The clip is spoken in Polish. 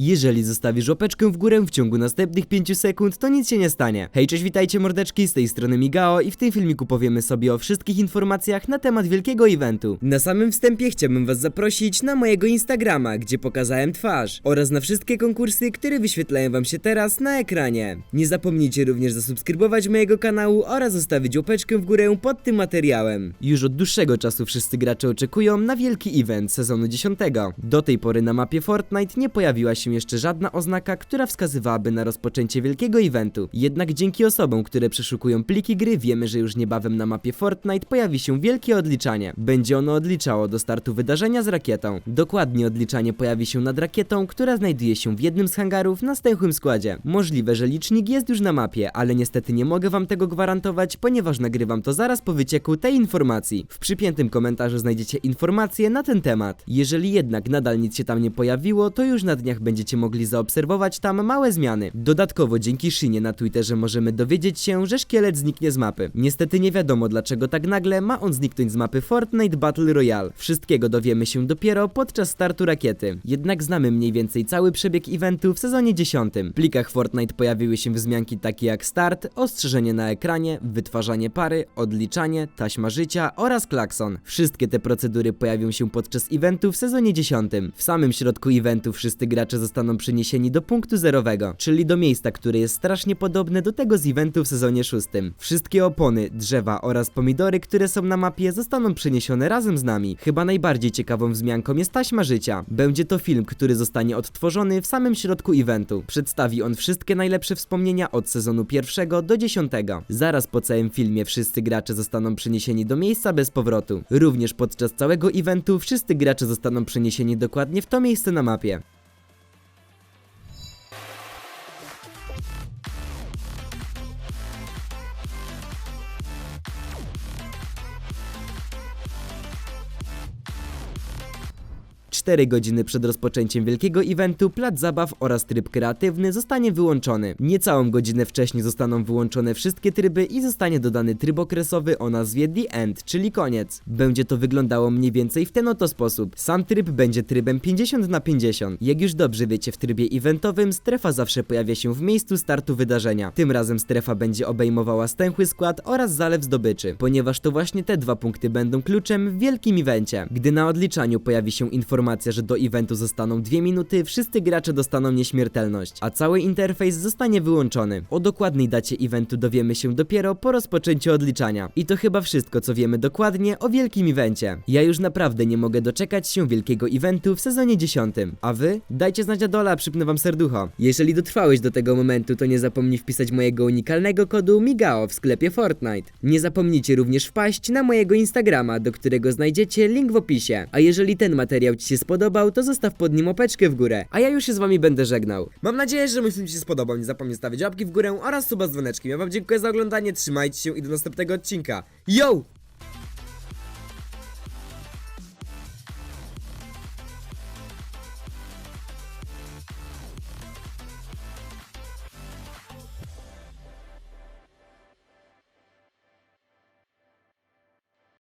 Jeżeli zostawisz łapeczkę w górę w ciągu następnych 5 sekund, to nic się nie stanie. Hej, cześć, witajcie mordeczki, z tej strony Migao i w tym filmiku powiemy sobie o wszystkich informacjach na temat wielkiego eventu. Na samym wstępie chciałbym was zaprosić na mojego Instagrama, gdzie pokazałem twarz oraz na wszystkie konkursy, które wyświetlają wam się teraz na ekranie. Nie zapomnijcie również zasubskrybować mojego kanału oraz zostawić łapeczkę w górę pod tym materiałem. Już od dłuższego czasu wszyscy gracze oczekują na wielki event sezonu 10. Do tej pory na mapie Fortnite nie pojawiła się jeszcze żadna oznaka, która wskazywałaby na rozpoczęcie wielkiego eventu. Jednak dzięki osobom, które przeszukują pliki gry, wiemy, że już niebawem na mapie Fortnite pojawi się wielkie odliczanie. Będzie ono odliczało do startu wydarzenia z rakietą. Dokładnie odliczanie pojawi się nad rakietą, która znajduje się w jednym z hangarów na stęchłym składzie. Możliwe, że licznik jest już na mapie, ale niestety nie mogę wam tego gwarantować, ponieważ nagrywam to zaraz po wycieku tej informacji. W przypiętym komentarzu znajdziecie informacje na ten temat. Jeżeli jednak nadal nic się tam nie pojawiło, to już na dniach będziecie mogli zaobserwować tam małe zmiany. Dodatkowo dzięki Shinie na Twitterze możemy dowiedzieć się, że szkielet zniknie z mapy. Niestety nie wiadomo dlaczego tak nagle ma on zniknąć z mapy Fortnite Battle Royale. Wszystkiego dowiemy się dopiero podczas startu rakiety. Jednak znamy mniej więcej cały przebieg eventu w sezonie 10. W plikach Fortnite pojawiły się wzmianki takie jak start, ostrzeżenie na ekranie, wytwarzanie pary, odliczanie, taśma życia oraz klakson. Wszystkie te procedury pojawią się podczas eventu w sezonie 10. W samym środku eventu wszyscy gracze zostaną przeniesieni do punktu zerowego, czyli do miejsca, które jest strasznie podobne do tego z eventu w sezonie 6. Wszystkie opony, drzewa oraz pomidory, które są na mapie zostaną przeniesione razem z nami. Chyba najbardziej ciekawą wzmianką jest taśma życia. Będzie to film, który zostanie odtworzony w samym środku eventu. Przedstawi on wszystkie najlepsze wspomnienia od sezonu pierwszego do dziesiątego. Zaraz po całym filmie wszyscy gracze zostaną przeniesieni do miejsca bez powrotu. Również podczas całego eventu wszyscy gracze zostaną przeniesieni dokładnie w to miejsce na mapie. Cztery godziny przed rozpoczęciem wielkiego eventu plac zabaw oraz tryb kreatywny zostanie wyłączony. Niecałą godzinę wcześniej zostaną wyłączone wszystkie tryby i zostanie dodany tryb okresowy o nazwie The End, czyli koniec. Będzie to wyglądało mniej więcej w ten oto sposób. Sam tryb będzie trybem 50 na 50. Jak już dobrze wiecie, w trybie eventowym strefa zawsze pojawia się w miejscu startu wydarzenia. Tym razem strefa będzie obejmowała stęchły skład oraz zalew zdobyczy, ponieważ to właśnie te dwa punkty będą kluczem w wielkim evencie. Gdy na odliczaniu pojawi się informacja, że do eventu zostaną dwie minuty, wszyscy gracze dostaną nieśmiertelność, a cały interfejs zostanie wyłączony. O dokładnej dacie eventu dowiemy się dopiero po rozpoczęciu odliczania. I to chyba wszystko, co wiemy dokładnie o wielkim evencie. Ja już naprawdę nie mogę doczekać się wielkiego eventu w sezonie 10. A wy? Dajcie znać na dole, a przypnę wam serducho. Jeżeli dotrwałeś do tego momentu, to nie zapomnij wpisać mojego unikalnego kodu MIGAO w sklepie Fortnite. Nie zapomnijcie również wpaść na mojego Instagrama, do którego znajdziecie link w opisie. A jeżeli ten materiał ci się spodobał, to zostaw pod nim opeczkę w górę. A ja już się z wami będę żegnał. Mam nadzieję, że mój film ci się spodobał. Nie zapomnij stawić łapki w górę oraz suba z dzwoneczkiem. Ja wam dziękuję za oglądanie, trzymajcie się i do następnego odcinka. Yo!